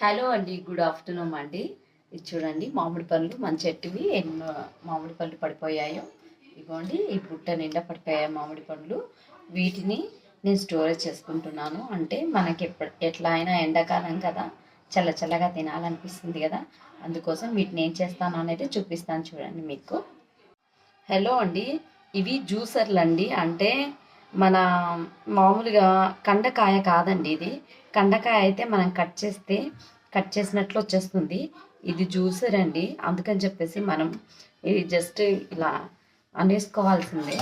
Hello అండి good afternoon అండి. ఇది చూడండి మామిడి పళ్ళు మంచి చెట్టువి ఎన్నో మామిడి పళ్ళు పడిపోయాయో. ఇదిగోండి ఈ బుట్ట నిండా పడిపోయాయి మామిడి పండ్లు. వీటిని నేను స్టోరేజ్ చేసుకుంటున్నాను. అంటే మనకి ఎప్పుడు ఎట్లా అయినా ఎండాకాలం కదా చల్ల చల్లగా తినాలనిపిస్తుంది కదా. అందుకోసం వీటిని ఏం చేస్తాను అనేది చూపిస్తాను చూడండి మీకు. హలో అండి ఇవి జ్యూసర్లు అండి అంటే మన మామూలుగా కండకాయ కాదండి ఇది. కండకాయ అయితే మనం కట్ చేస్తే కట్ చేసినట్లు వచ్చేస్తుంది. ఇది జ్యూసర్ అండి. అందుకని చెప్పేసి మనం ఇది జస్ట్ ఇలా అనేసుకోవాల్సిందే.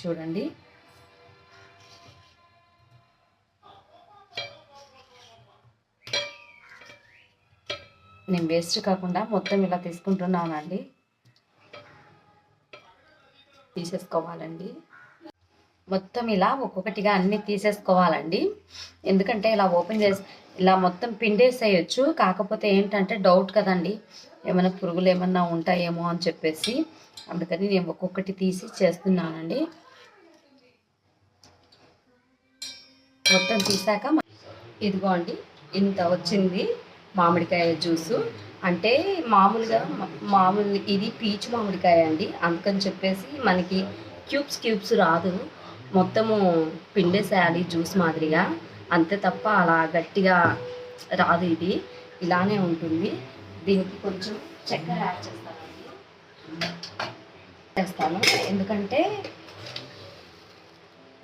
చూడండి. నేను వేస్ట్ కాకుండా మొత్తం ఇలా తీసుకుంటున్నానండి. తీసేసుకోవాలండి. మొత్తం ఇలా ఒక్కొక్కటిగా అన్నీ తీసేసుకోవాలండి. ఎందుకంటే ఇలా ఓపెన్ చేసి ఇలా మొత్తం పిండేసేయచ్చు. కాకపోతే ఏంటంటే డౌట్ కదండి. ఏమైనా పురుగులు ఏమన్నా ఉంటాయేమో అని చెప్పేసి. అందుకని నేను ఒక్కొక్కటి తీసి చేస్తున్నానండి. మొత్తం తీసాక ఇదిగో అండి ఇంత వచ్చింది మామిడికాయ జ్యూసు. అంటే మామూలుగా మామూలు ఇది పీచు మామిడికాయ అండి. అందుకని చెప్పేసి మనకి క్యూబ్స్ క్యూబ్స్ రాదు. మొత్తము పిండేసేయాలి జ్యూస్ మాదిరిగా. అంతే తప్ప అలా గట్టిగా రాదు ఇది. ఇలానే ఉంటుంది. దీనికి కొంచెం చక్కెర యాడ్ చేస్తానండి. చేస్తాను. ఎందుకంటే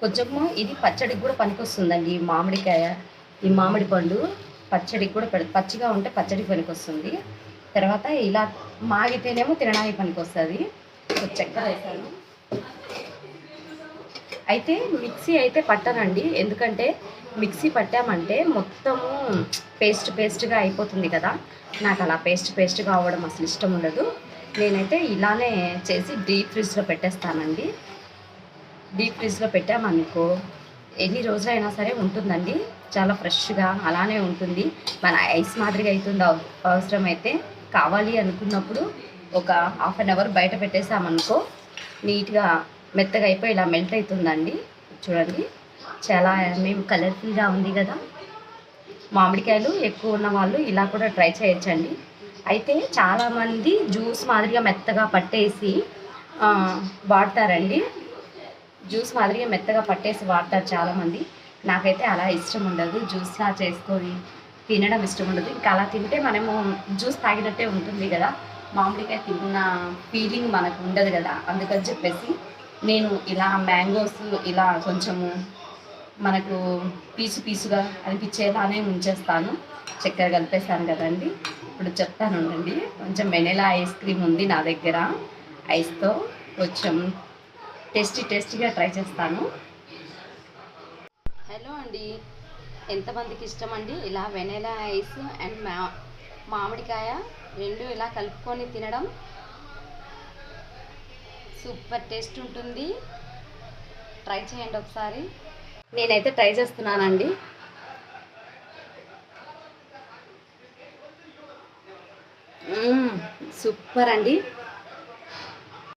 కొంచెము ఇది పచ్చడికి కూడా పనికొస్తుందండి ఈ మామిడికాయ ఈ మామిడి పండు. పచ్చడికి కూడా పెడ పచ్చిగా ఉంటే పచ్చడికి పనికొస్తుంది. తర్వాత ఇలా మాగితేనేమో తినడానికి పనికొస్తుంది. వస్తుంది వేసాను. అయితే మిక్సీ అయితే పట్టనండి. ఎందుకంటే మిక్సీ పట్టామంటే మొత్తము పేస్ట్ పేస్ట్గా అయిపోతుంది కదా. నాకు అలా పేస్ట్ పేస్ట్గా అవ్వడం అసలు ఇష్టం ఉండదు. నేనైతే ఇలానే చేసి డీప్ ఫ్రిడ్జ్లో పెట్టేస్తానండి. డీప్ ఫ్రిడ్జ్లో పెట్టామనుకో ఎన్ని రోజులైనా సరే ఉంటుందండి. చాలా ఫ్రెష్గా అలానే ఉంటుంది. మన ఐస్ మాదిరిగా అవుతుంది. అవ- అవసరమైతే కావాలి అనుకున్నప్పుడు ఒక హాఫ్ అన్ అవర్ బయట పెట్టేసామనుకో నీట్గా మెత్తగా అయిపోయి ఇలా మెల్ట్ అవుతుందండి. చూడండి. చాలా మేము కలర్ఫుల్గా ఉంది కదా. మామిడికాయలు ఎక్కువ ఉన్న వాళ్ళు ఇలా కూడా ట్రై చేయొచ్చండి. అయితే చాలామంది జ్యూస్ మాదిరిగా మెత్తగా పట్టేసి వాడతారండి. జ్యూస్ మాదిరిగా మెత్తగా పట్టేసి వాడతారు చాలామంది. నాకైతే అలా ఇష్టం ఉండదు. జ్యూస్లా చేసుకొని తినడం ఇష్టం ఉండదు. ఇంకా అలా తింటే మనము జ్యూస్ తాగినట్టే ఉంటుంది కదా. మామిడికాయ తిన్న ఫీలింగ్ మనకు ఉండదు కదా. అందుకని చెప్పేసి నేను ఇలా మ్యాంగోస్ ఇలా కొంచెము మనకు పీసు పీసుగా అనిపించేలానే ఉంచేస్తాను. చక్కెర కలిపేసాను కదండి. ఇప్పుడు చెప్తాను ఉండండి. కొంచెం వెనెలా ఐస్ క్రీమ్ ఉంది నా దగ్గర. ఐస్తో కొంచెం టేస్టీ టేస్టీగా ట్రై చేస్తాను. హలో అండి. ఎంతమందికి ఇష్టం అండి ఇలా వెనిలా ఐస్ అండ్ మా మామిడికాయ రెండు ఇలా కలుపుకొని తినడం. సూపర్ టేస్ట్ ఉంటుంది. ట్రై చేయండి ఒకసారి. నేనైతే ట్రై చేస్తున్నానండి. సూపర్ అండి.